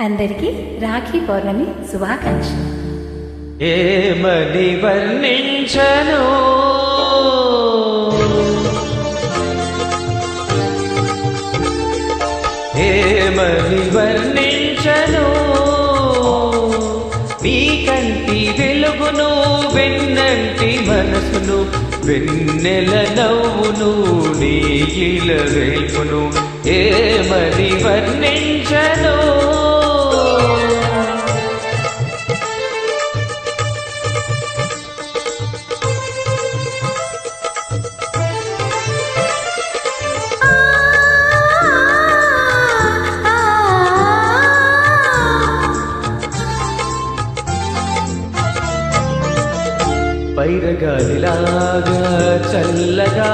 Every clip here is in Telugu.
అందరికీ రాఖీ పౌర్ణమి శుభాకాంక్షలు. ఏమని వర్ణించను? ఏమని వర్ణించను? నీ కంటి వెలుగును వెన్నంటి మనసును వెన్నెల నవ్వును నీ ఇల వేల్పును. ఏమని వర్ణించను? పైరగాలిలాగా చల్లగా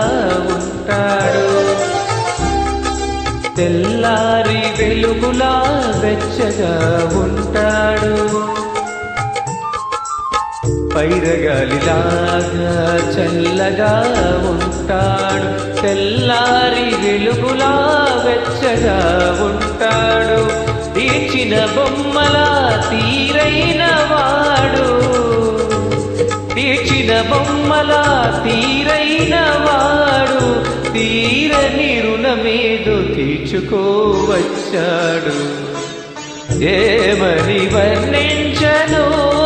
ఉంటాడు. తెల్లారి వెలుగులా వెచ్చగా ఉంటాడు. పైరగాలిలాగా చల్లగా ఉంటాడు. తెల్లారి వెలుగులా వెచ్చగా ఉంటాడు. తీర్చిన బొమ్మలా తీరైన బొమ్మలా తీరైన వాడు తీరని రుణమేదో తీర్చుకోవచ్చాడు. ఏమని వర్ణించను?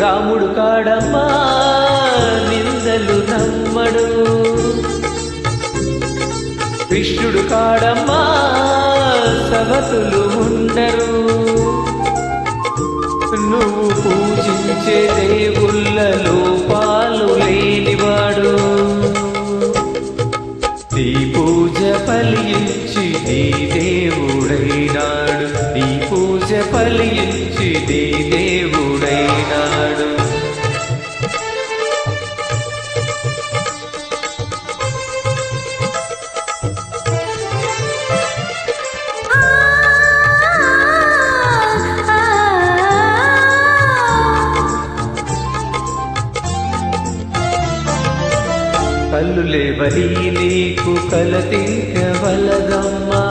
రాముడు కాడమ్మా నిందలు నమ్మడు. కృష్ణుడు కాడమ్మా సవతులు ఉండరు. నువ్వు పూజించే దేవుళ్ళలో పాలు లేనివాడు. నీ పూజ ఫలించి నీ పూజ నీ దేవుడైనాడు. కళ్ళు లేవని నీకు కలతింకవలదమ్మా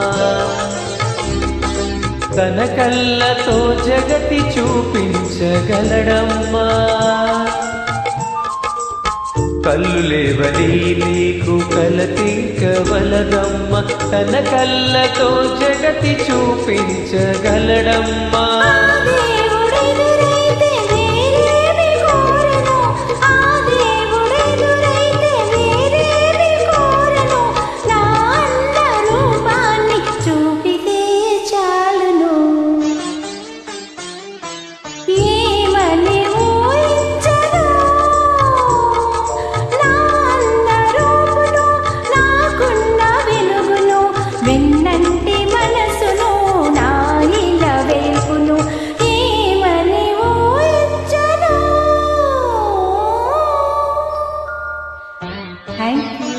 తన కళ్ళతో జగతి చూపించగలడమ్మా. కళ్ళు లేవని నీకు కలతింకవలదమ్మ తన కళ్ళతో జగతి చూపించగలడమ్మ. は。